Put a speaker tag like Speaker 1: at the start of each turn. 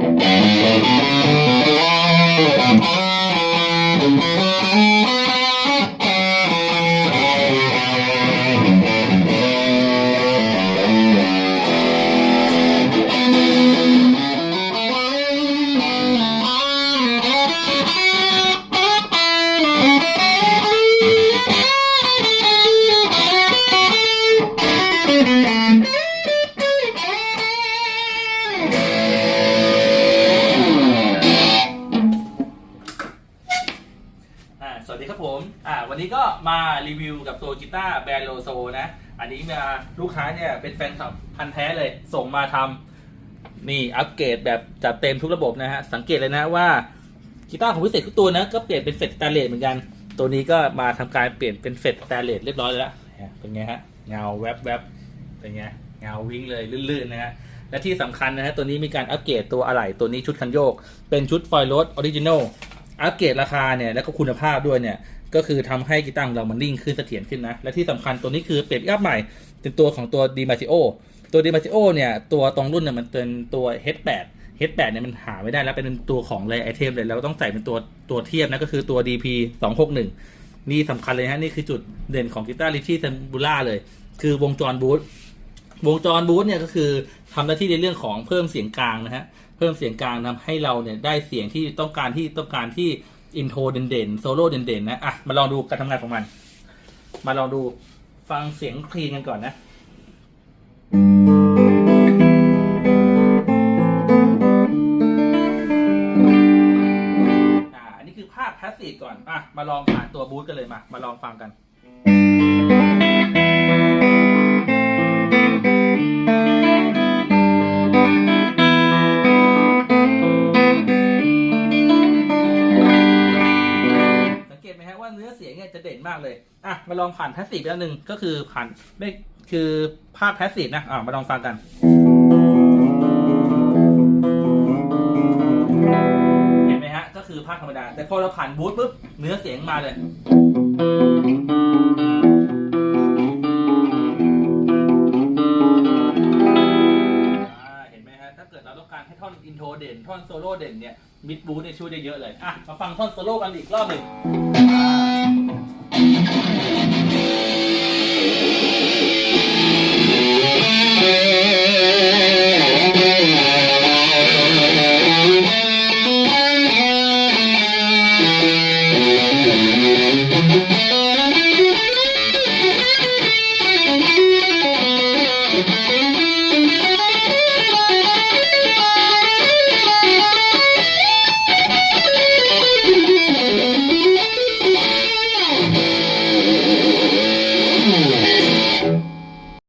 Speaker 1: อ่า ผมอ่าวันนี้ก็มารีวิวกับตัวกีตาร์แบรนด์โลโซนะ อันนี้มาลูกค้าเนี่ยเป็นแฟนคลับพันธุ์แท้เลย ส่งมาทำนี่อัปเกรดแบบจัดเต็มทุกระบบนะฮะ สังเกตเลยนะว่ากีตาร์ของพิเศษทุกตัวนะก็เปลี่ยนเป็นเฟสแตนเลสเหมือนกัน ตัวนี้ก็มาทำการเปลี่ยนเป็นเฟสแตนเลสเรียบร้อยแล้วเป็นไงฮะเงาแวบแวบเป็นไงเงาวิ่งเลยลื่นๆนะฮะและที่สำคัญนะฮะตัวนี้มีการอัปเกรดตัวอะไหล่ตัวนี้ชุดคันโยก เป็นชุดฟอยล์รดออริจินอล อัปเกรดราคาเนี่ยแล้วก็คุณภาพด้วยเนี่ยก็คือทำให้กีตาร์ของเรามันนิ่งขึ้นเสถียรขึ้นนะ และที่สำคัญตัวนี้คือเปลี่ยนอัพใหม่ เป็นตัวของตัว d i m a t i o ตัว d i m a t i o เนี่ย ตัวตรงรุ่นเนี่ยมันเป็นตัว H8 H8 เนี่ยมันหาไม่ได้แล้วเป็นตัวของเลยไอเทมเลยเราต้องใส่เป็นตัวตัวเทียบนะก็คือตัว DP 261นี่สำคัญเลยฮะนี่คือจุดเด่นของกีตาร์ลิชี่เซมบูล่าเลย คือวงจรบูท วงจรบูทเนี่ยก็คือทำหน้าที่ในเรื่องของเพิ่มเสียงกลางนะฮะเพิ่มเสียงกลางทำให้เราเนี่ยได้เสียงที่ต้องการที่ต้องการที่อินโทรเด่นๆโซโล่เด่นๆนะอะมาลองดูการทำงานของมัน มาลองดูฟังเสียงคลีนกันก่อนนะอ่าอันนี้คือภาพแพสซีฟก่อนอะมาลองผ่านตัวบูทกันเลยมา มาลองฟังกัน ตไหมฮะว่าเนื้อเสียงเนี่ยจะเด่นมากเลยอะมาลองผ่านแพสซีฟแล้วหนึ่งก็คือผ่านไม่คือภาพแพสซีฟนะอะมาลองฟังกันเห็นไหมฮะก็คือภาพธรรมดา แต่พอเราผ่านบูทปุ๊บเนื้อเสียงมาเลยอ่าเห็นไหมฮะถ้าเกิดเราต้องการให้ท่อนอินโทรเด่น ท่อนโซโล่เด่นเนี่ยมิดบูทเนี่ยช่วยได้เยอะเลย อะ มาฟังท่อนโซโล่กันอีกรอบหนึ่ง